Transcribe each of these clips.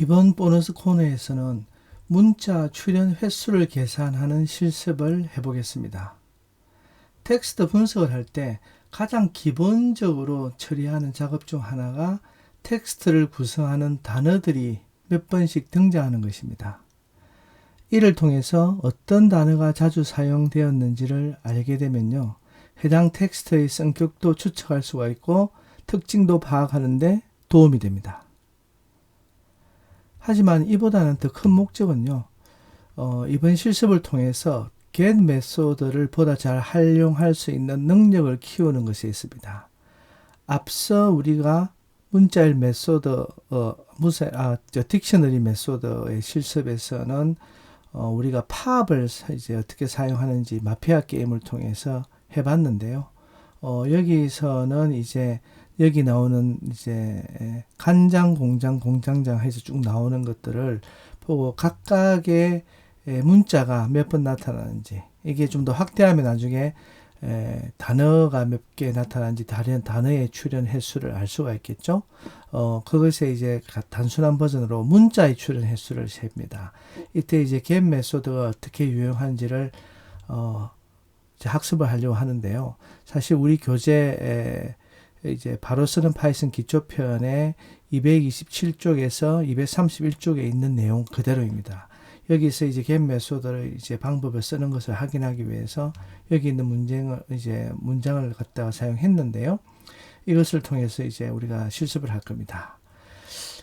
이번 보너스 코너에서는 문자 출연 횟수를 계산하는 실습을 해보겠습니다. 텍스트 분석을 할 때 가장 기본적으로 처리하는 작업 중 하나가 텍스트를 구성하는 단어들이 몇 번씩 등장하는 것입니다. 이를 통해서 어떤 단어가 자주 사용되었는지를 알게 되면요. 해당 텍스트의 성격도 추측할 수가 있고 특징도 파악하는데 도움이 됩니다. 하지만 이보다는 더 큰 목적은요. 어, 이번 실습을 통해서 get 메소드를 보다 잘 활용할 수 있는 능력을 키우는 것에 있습니다. 앞서 우리가 문자일 메소드, 어, 무사, 아, 저 딕셔너리 메소드의 실습에서는 어, 우리가 팝을 이제 어떻게 사용하는지 마피아 게임을 통해서 해봤는데요. 어, 여기서는 이제 여기 나오는 이제 간장, 공장, 공장장 해서 쭉 나오는 것들을 보고 각각의 문자가 몇 번 나타나는지 이게 좀 더 확대하면 나중에 에, 단어가 몇 개 나타나는지 다른 단어의 출현 횟수를 알 수가 있겠죠. 어, 그것에 이제 단순한 버전으로 문자의 출현 횟수를 셉니다. 이때 이제 겟 메소드가 어떻게 유용한지를 어, 학습을 하려고 하는데요. 사실 우리 교재에 이제 바로 쓰는 파이썬 기초편의 227쪽에서 231쪽에 있는 내용 그대로입니다. 여기서 이제 겟 메소드를 이제 방법을 쓰는 것을 확인하기 위해서 여기 있는 문장을 이제 문장을 갖다가 사용했는데요. 이것을 통해서 이제 우리가 실습을 할 겁니다.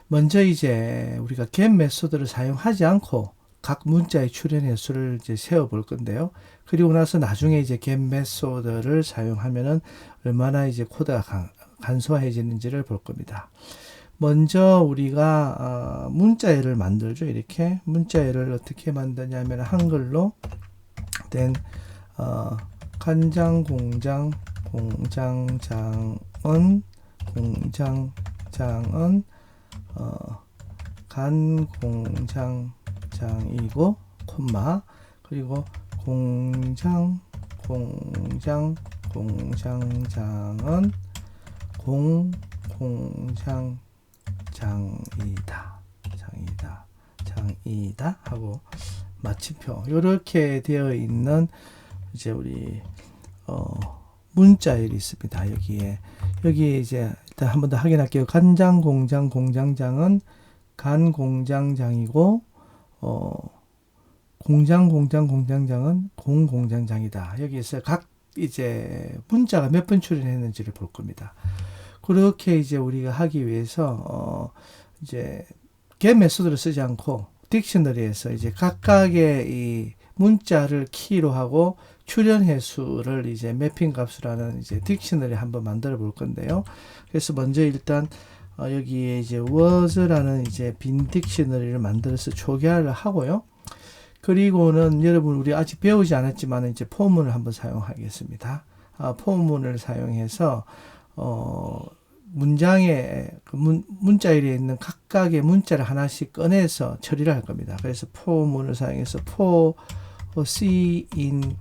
먼저 이제 우리가 겟 메소드를 사용하지 않고 각 문자의 출현 횟수를 이제 세워 볼 건데요. 그리고 나서 나중에 이제 겟 메소드를 사용하면은 얼마나 이제 코드가 간, 간소해지는지를 볼 겁니다. 먼저 우리가 어, 문자애를 만들죠. 이렇게 문자애를 어떻게 만드냐면 한글로 된 어, 간장 공장 공장장은 공장장은 어, 간 공장 장이고 콤마 그리고 공장 공장 공장장은 공 공장 장이다. 장이다. 장이다. 하고 마침표. 이렇게 되어 있는 이제 우리 어 문자열이 있습니다. 여기에 여기 이제 일단 한 번 더 확인할게요. 간장 공장 공장장은 간 공장장이고 어 공장 공장 공장장은 공 공장장이다. 여기에서 각 이제 문자가 몇 번 출연했는지를 볼 겁니다. 그렇게 이제 우리가 하기 위해서 어 이제 get 메소드를 쓰지 않고 딕셔너리에서 이제 각각의 이 문자를 키로 하고 출연 횟수를 이제 매핑 값이라는 이제 딕셔너리 한번 만들어 볼 건데요. 그래서 먼저 일단 어 여기에 이제 was라는 이제 빈 딕셔너리를 만들어서 초기화를 하고요. 그리고는 여러분 우리 아직 배우지 않았지만 이제 포문을 한번 사용하겠습니다. 아, 포문을 사용해서 어, 문장에 그 문, 문자열에 있는 각각의 문자를 하나씩 꺼내서 처리를 할 겁니다. 그래서 포문을 사용해서 for c in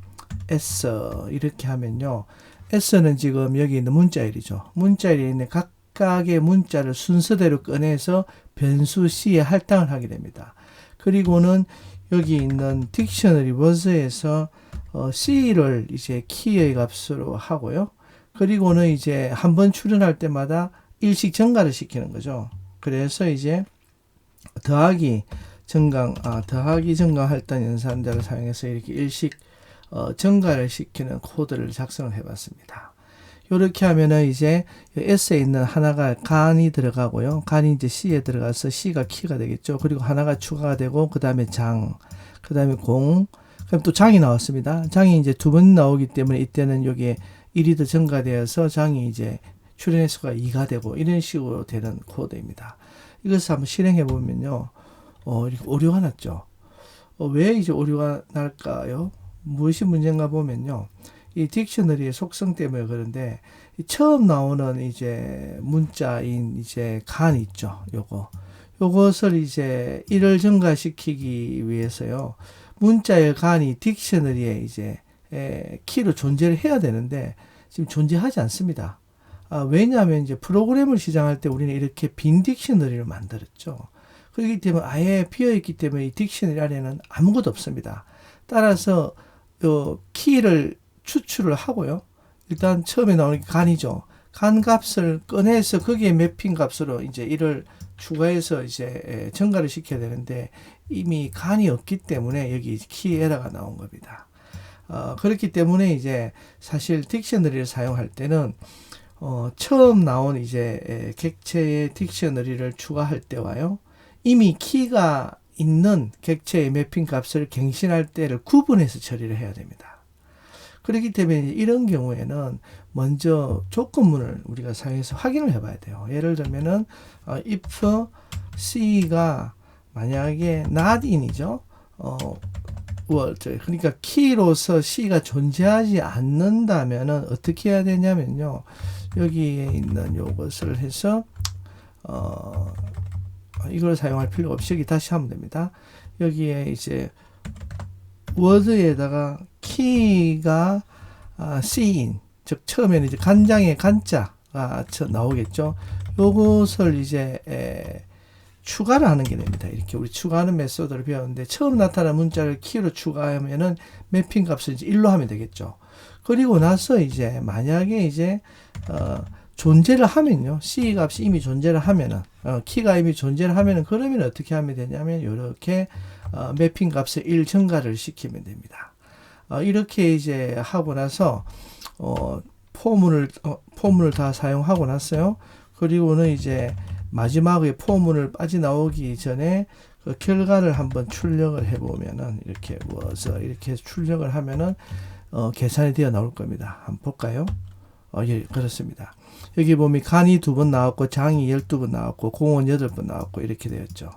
s 이렇게 하면요. s는 지금 여기 있는 문자열이죠. 문자열에 있는 각 각의 문자를 순서대로 꺼내서 변수 c에 할당을 하게 됩니다. 그리고는 여기 있는 딕셔너리 워즈에서 어, c를 이제 키의 값으로 하고요. 그리고는 이제 한 번 출연할 때마다 일식 증가를 시키는 거죠. 그래서 이제 더하기 증강, 아, 더하기 증강 할당 연산자를 사용해서 이렇게 일식 어, 증가를 시키는 코드를 작성을 해봤습니다. 이렇게 하면은 이제 S에 있는 하나가 간이 들어가고요. 간이 이제 C에 들어가서 C가 키가 되겠죠. 그리고 하나가 추가가 되고 그 다음에 장, 그 다음에 공, 그럼 또 장이 나왔습니다. 장이 이제 두 번 나오기 때문에 이때는 여기에 1이 더 증가되어서 장이 이제 출현 횟수가 2가 되고 이런 식으로 되는 코드입니다. 이것을 한번 실행해 보면요. 어, 오류가 났죠. 어, 왜 이제 오류가 날까요? 무엇이 문제인가 보면요. 이 딕셔너리의 속성 때문에 그런데 처음 나오는 이제 문자인 이제 간 있죠. 요거. 요것을 이제 1을 증가시키기 위해서요. 문자의 간이 딕셔너리에 이제 에, 키로 존재를 해야 되는데 지금 존재하지 않습니다. 아, 왜냐하면 이제 프로그램을 시작할 때 우리는 이렇게 빈 딕셔너리를 만들었죠. 그렇기 때문에 아예 비어 있기 때문에 이 딕셔너리 안에는 아무것도 없습니다. 따라서 요 키를 추출을 하고요. 일단 처음에 나오는 게 간이죠. 간 값을 꺼내서 거기에 매핑 값으로 이제 이를 추가해서 이제 에, 증가를 시켜야 되는데 이미 간이 없기 때문에 여기 키 에러가 나온 겁니다. 어, 그렇기 때문에 이제 사실 딕셔너리를 사용할 때는 어, 처음 나온 이제 에, 객체의 딕셔너리를 추가할 때와요. 이미 키가 있는 객체의 매핑 값을 갱신할 때를 구분해서 처리를 해야 됩니다. 그렇기 때문에 이런 경우에는 먼저 조건문을 우리가 사용해서 확인을 해봐야 돼요. 예를 들면은 어, if c가 만약에 not in이죠. 어, 그러니까 키로서 c가 존재하지 않는다면은 어떻게 해야 되냐면요. 여기에 있는 요것을 해서 어, 이걸 사용할 필요가 없이 여기 다시 하면 됩니다. 여기에 이제 워드에다가 키가 아, c인 즉 처음에는 이제 간장의 간자가 저 나오겠죠. 요것을 이제 에, 추가를 하는 게 됩니다. 이렇게 우리 추가하는 메소드를 배웠는데 처음 나타난 문자를 키로 추가하면은 매핑 값을 이제 1로 하면 되겠죠. 그리고 나서 이제 만약에 이제 어, 존재를 하면요. C 값이 이미 존재를 하면은 어, 키가 이미 존재를 하면은 그러면 어떻게 하면 되냐면 이렇게 어, 매핑 값을 1 증가를 시키면 됩니다. 어, 이렇게 이제 하고 나서 어, 포문을 어, 포문을 다 사용하고 났어요. 그리고는 이제 마지막에 포문을 빠져나오기 전에 그 결과를 한번 출력을 해보면은 이렇게 뭐서 이렇게 출력을 하면은 어, 계산이 되어 나올 겁니다. 한번 볼까요? 어, 예, 그렇습니다. 여기 보면 간이 두 번 나왔고 장이 열두 번 나왔고 공원 여덟 번 나왔고 이렇게 되었죠.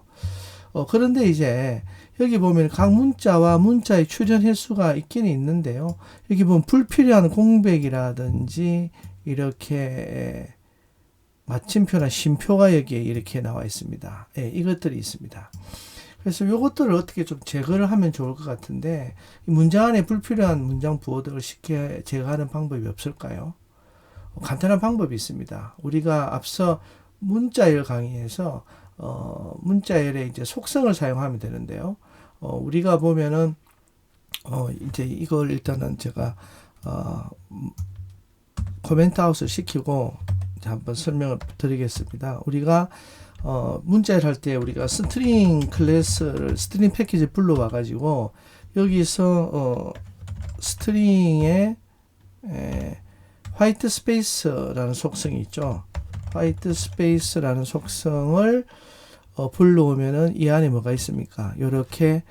어, 그런데 이제 여기 보면 각 문자와 문자의 출현 횟수가 있기는 있는데요. 여기 보면 불필요한 공백이라든지 이렇게 마침표나 쉼표가 여기에 이렇게 나와 있습니다. 예, 이것들이 있습니다. 그래서 이것들을 어떻게 좀 제거를 하면 좋을 것 같은데 이 문장 안에 불필요한 문장 부호들을 쉽게 제거하는 방법이 없을까요? 어, 간단한 방법이 있습니다. 우리가 앞서 문자열 강의에서 어, 문자열의 이제 속성을 사용하면 되는데요. 어, 우리가 보면은 어, 이제 이걸 일단은 제가 어, 코멘트 아웃을 시키고 한번 설명을 드리겠습니다. 우리가 어, 문자를 할 때 우리가 스트링 클래스를 스트링 패키지 불러와 가지고 여기서 어, 스트링에 에, 화이트 스페이스라는 속성이 있죠. 화이트 스페이스라는 속성을 어, 불러오면은 이 안에 뭐가 있습니까? 이렇게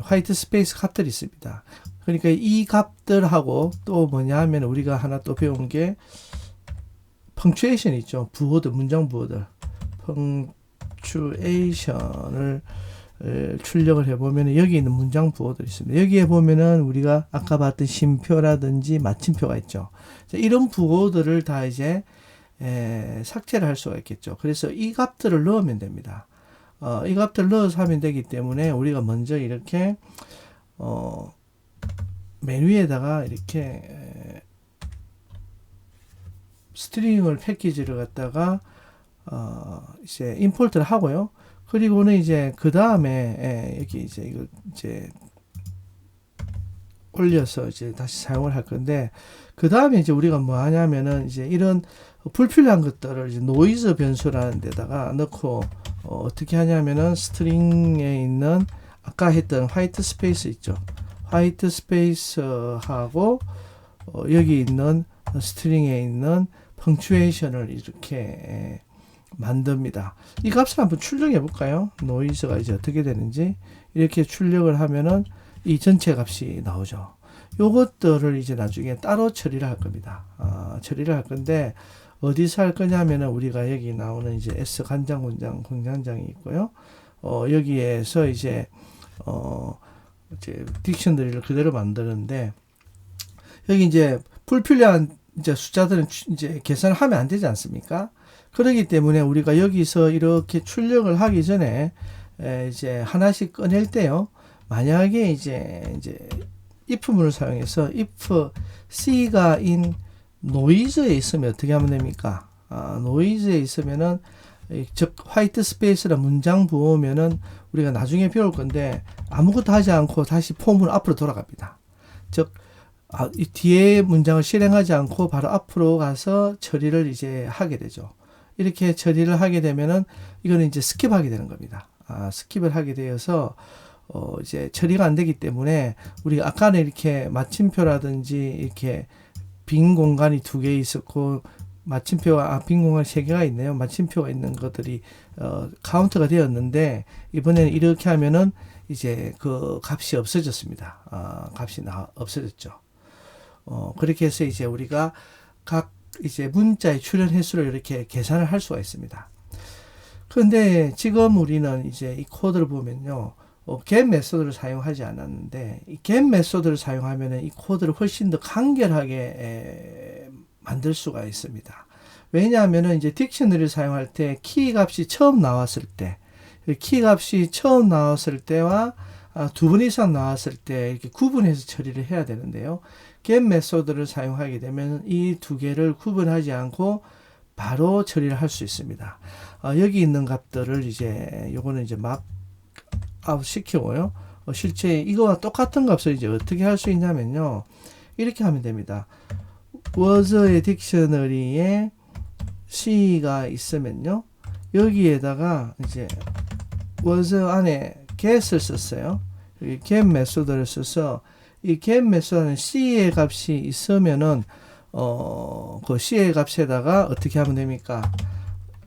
화이트 스페이스 값들이 있습니다. 그러니까 이 값들하고 또 뭐냐 하면 우리가 하나 또 배운 게 펑츄에이션 있죠. 부호들, 문장 부호들. 펑츄에이션을 출력을 해보면 여기 있는 문장 부호들이 있습니다. 여기에 보면은 우리가 아까 봤던 쉼표라든지 마침표가 있죠. 이런 부호들을 다 이제 에, 삭제를 할 수가 있겠죠. 그래서 이 값들을 넣으면 됩니다. 어, 이 값들을 넣어서 하면 되기 때문에 우리가 먼저 이렇게 어, 메뉴에다가 이렇게 에, 스트링을 패키지를 갖다가 어, 이제 임포트를 하고요. 그리고는 이제 그 다음에 여기 이제 이거 이제 올려서 이제 다시 사용을 할 건데 그 다음에 이제 우리가 뭐 하냐면은 이제 이런 불필요한 것들을 이제 노이즈 변수라는 데다가 넣고 어, 떻게 하냐면은 스트링에 있는 아까 했던 화이트 스페이스 있죠. 화이트 스페이스하고 어, 여기 있는 스트링에 있는 펑츄에이션을 이렇게 만듭니다. 이 값을 한번 출력해 볼까요? 노이즈가 이제 어떻게 되는지 이렇게 출력을 하면은 이 전체 값이 나오죠. 요것들을 이제 나중에 따로 처리를 할 겁니다. 어, 처리를 할 건데 어디서 할 거냐면은 우리가 여기 나오는 이제 S 간장 문장 공장장이 있고요. 어, 여기에서 이제 어 이제 딕션너리를 그대로 만드는데 여기 이제 불필요한 이제 숫자들은 이제 계산을 하면 안 되지 않습니까? 그렇기 때문에 우리가 여기서 이렇게 출력을 하기 전에 에 이제 하나씩 꺼낼 때요. 만약에 이제 이제 if문을 사용해서 if c가 in 노이즈에 있으면 어떻게 하면 됩니까? 아, 노이즈에 있으면은 이- 즉 화이트 스페이스라 문장 부호면은 우리가 나중에 배울 건데 아무것도 하지 않고 다시 폼으로 앞으로 돌아갑니다. 즉 아, 이 뒤에 문장을 실행하지 않고 바로 앞으로 가서 처리를 이제 하게 되죠. 이렇게 처리를 하게 되면은 이거는 이제 스킵하게 되는 겁니다. 아, 스킵을 하게 되어서 어, 이제 처리가 안 되기 때문에 우리가 아까는 이렇게 마침표라든지 이렇게 빈 공간이 두 개 있었고 마침표가 아, 빈 공간이 세 개가 있네요. 마침표가 있는 것들이 어, 카운트가 되었는데 이번에는 이렇게 하면은 이제 그 값이 없어졌습니다. 아, 값이 나, 없어졌죠. 어, 그렇게 해서 이제 우리가 각 이제 문자의 출현 횟수를 이렇게 계산을 할 수가 있습니다. 그런데 지금 우리는 이제 이 코드를 보면요. 어, 메소드를 사용하지 않았는데 이 메소드를 사용하면은 이 코드를 훨씬 더 간결하게 에, 만들 수가 있습니다. 왜냐하면은 이제 딕셔너리를 사용할 때 키 값이 처음 나왔을 때, 키 값이 처음 나왔을 때와 아, 두번 이상 나왔을 때 이렇게 구분해서 처리를 해야 되는데요. get 메소드를 사용하게 되면 이 두 개를 구분하지 않고 바로 처리를 할 수 있습니다. 어, 여기 있는 값들을 이제 요거는 이제 막 시키고요. 어, 실제 이거와 똑같은 값을 이제 어떻게 할 수 있냐면요. 이렇게 하면 됩니다. was의 딕셔너리에 c가 있으면요. 여기에다가 이제 was 안에 get을 썼어요. 여기 get 메소드를 써서 이 get 메소드는 c의 값이 있으면은 어, 그 c의 값에다가 어떻게 하면 됩니까?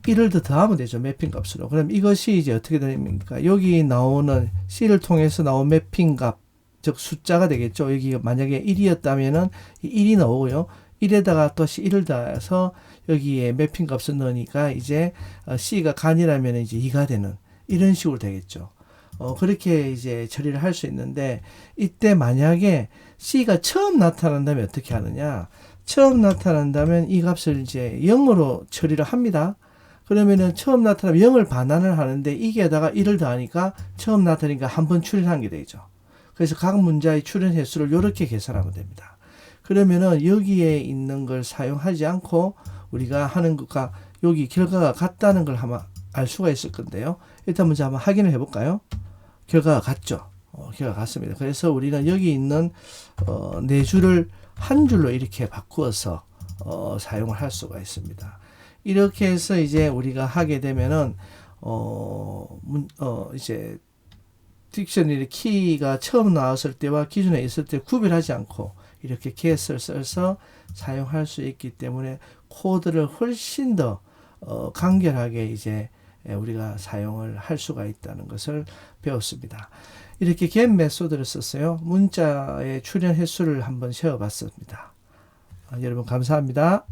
1을 더 더하면 되죠. 매핑 값으로. 그럼 이것이 이제 어떻게 됩니까? 여기 나오는 C를 통해서 나온 매핑 값, 즉 숫자가 되겠죠. 여기 만약에 1이었다면은 이 1이 나오고요. 1에다가 또 1을 더해서 여기에 매핑 값을 넣으니까 이제 어, C가 간이라면 이제 2가 되는 이런 식으로 되겠죠. 어, 그렇게 이제 처리를 할 수 있는데 이때 만약에 C가 처음 나타난다면 어떻게 하느냐? 처음 나타난다면 이 값을 이제 0으로 처리를 합니다. 그러면은 처음 나타나면 0을 반환을 하는데 이게다가 1을 더하니까 처음 나타나니까 한 번 출현한 게 되죠. 그래서 각 문자의 출현 횟수를 이렇게 계산하면 됩니다. 그러면은 여기에 있는 걸 사용하지 않고 우리가 하는 것과 여기 결과가 같다는 걸 아마 알 수가 있을 건데요. 일단 먼저 한번 확인을 해볼까요? 결과가 같죠. 어, 결과가 같습니다. 그래서 우리는 여기 있는 어, 네 줄을 한 줄로 이렇게 바꾸어서 어, 사용을 할 수가 있습니다. 이렇게 해서 이제 우리가 하게 되면은 어, 문, 어 이제 딕셔너리 키가 처음 나왔을 때와 기존에 있을 때 구별하지 않고 이렇게 get을 써서 사용할 수 있기 때문에 코드를 훨씬 더 어, 간결하게 이제 예, 우리가 사용을 할 수가 있다는 것을 배웠습니다. 이렇게 get 메소드를 썼어요. 문자의 출현 횟수를 한번 세어봤습니다. 아, 여러분 감사합니다.